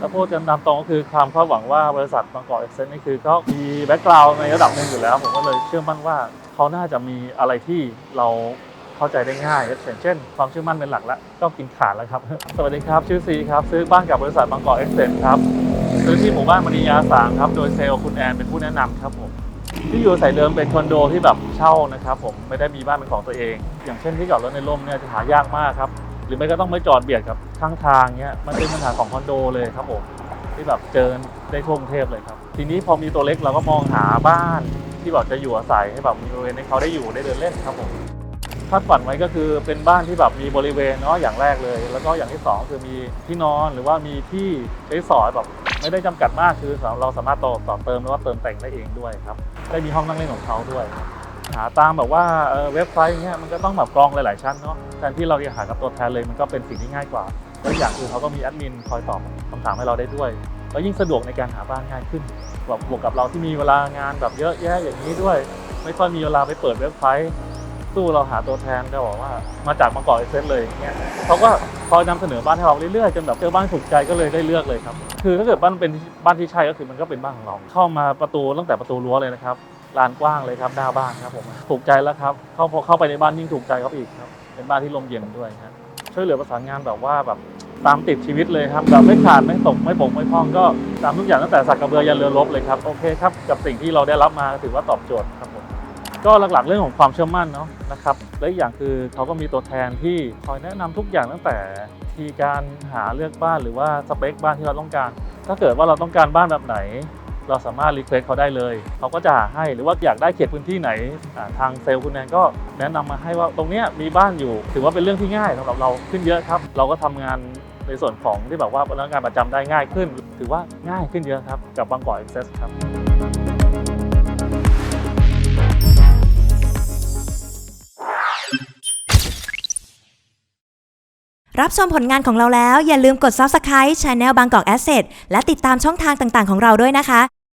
แล้วพูดกันตามตรงก็คือความคาดหวังว่าบริษัทบางกอกเอ็กเซนนี่คือก็มีแบ็กกราวน์ในระดับหนึ่งอยู่แล้ว ผมก็เลยเชื่อมั่นว่าเขาน่าจะมีอะไรที่เราเข้าใจได้ง่ายอย่างเช่น ความเชื่อมั่นเป็นหลักแล้วก็กินขาดแล้วครับ สวัสดีครับชื่อซีครับซื้อบ้านกับบริษัทบางกอกเอ็กเซนครับซื้อที่หมู่บ้านมณียาสามครับโดยเซลล์คุณแอนเป็นผู้แนะนำครับผมที่อยู่อาศัยเดิมเป็นคอนโดที่แบบเช่านะครับผมไม่ได้มีบ้านเป็นของตัวเอง อย่างเช่นที่จอดรถในร่มเนี่ยจะหายากมากครับ รือไม่ก็ต้องไม่จอดเบียดกับข้างทางเนี้ยมันเป็นปัญหาของคอนโดเลยครับผมที่แบบเจอได้ทั่วกรุงเทพเลยครับ ทีนี้พอมีตัวเล็กเราก็มองหาบ้านที่แบบจะอยู่อาศัยให้แบบมีบริเวณให้เขาได้อยู่ได้เดินเล่นครับผมคาดฝันไว้ก็คือเป็นบ้านที่แบบมีบริเวณเนาะอย่างแรกเลย แล้วก็อย่างที่สองคือมีที่นอนหรือว่ามีที่ใช้สอยแบบไม่ได้จำกัดมากคือเราสามารถต่อต่อเติมหรือว่าเติมแต่งได้เองด้วยครับ ได้มีห้องนั่งเล่นของเขาด้วย หาตามแบบว่าเว็บไซต์เงี้ยมันก็ต้องแบบกรองหลาย ๆ ชั้นเนาะแทนที่เราจะหากับตัวแทนเลยมันก็เป็นสิ่งที่ง่ายกว่าแล้วอย่างคือเขาก็มีแอดมินคอยตอบคำถามให้เราได้ด้วยแล้วยิ่งสะดวกในการหาบ้านง่ายขึ้นแบบบวกกับเราที่มีเวลางานแบบเยอะแยะอย่างนี้ด้วย ไม่ค่อยมีเวลาไปเปิดเว็บไซต์สู้เราหาตัวแทนก็บอกว่ามาจากบางกอกเอเซนเลยเงี้ยเขาก็คอยนำเสนอบ้านให้เราเรื่อยๆจนแบบเจอบ้านถูกใจก็เลยได้เลือกเลยครับ คือถ้าเกิดบ้านเป็นบ้านที่ใช่ก็คือมันก็เป็นบ้านของเรา เข้ามาประตูตั้งแต่ประตูรั้วเลยนะครับ ลานกว้างเลยครับหน้าบ้านครับผมถูกใจแล้วครับเข้าพอเข้าไปในบ้านยิ่งถูกใจเขาอีกครับ เป็นบ้านที่ลมเย็นด้วยครับช่วยเหลือประสานงานแบบว่าแบบตามติดชีวิตเลยครับแบบไม่ขาดไม่ตกไม่บกไม่พองก็ตามทุกอย่างตั้งแต่สักกระเบือยันเรือรบเลยครับโอเคครับกับสิ่งที่เราได้รับมาถือว่าตอบโจทย์ครับผมก็หลักๆเรื่องของความเชื่อมั่นเนาะนะครับและอีกอย่างคือเขาก็มีตัวแทนที่คอยแนะนำทุกอย่างตั้งแต่ทีการหาเลือกบ้านหรือว่าสเปคบ้านที่เราต้องการ ถ้าเกิดว่าเราต้องการบ้านแบบไหน เราสามารถรีเควสเขาได้เลย เขาก็จะหาให้หรือว่าอยากได้เขตพื้นที่ไหนทางเซลล์คุณแนนก็แนะนำมาให้ว่าตรงเนี้ยมีบ้านอยู่ ถือว่าเป็นเรื่องที่ง่ายสำหรับเราขึ้นเยอะครับ เราก็ทำงานในส่วนของที่แบบว่าพนักงานประจำได้ง่ายขึ้น ถือว่าง่ายขึ้นเยอะครับ กับบางกอกเอ็กเซสครับรับชมผลงานของเราแล้วอย่าลืมกด Subscribe Channel บางกอก Asset และติดตามช่องทางต่างๆ ของเราด้วยนะคะ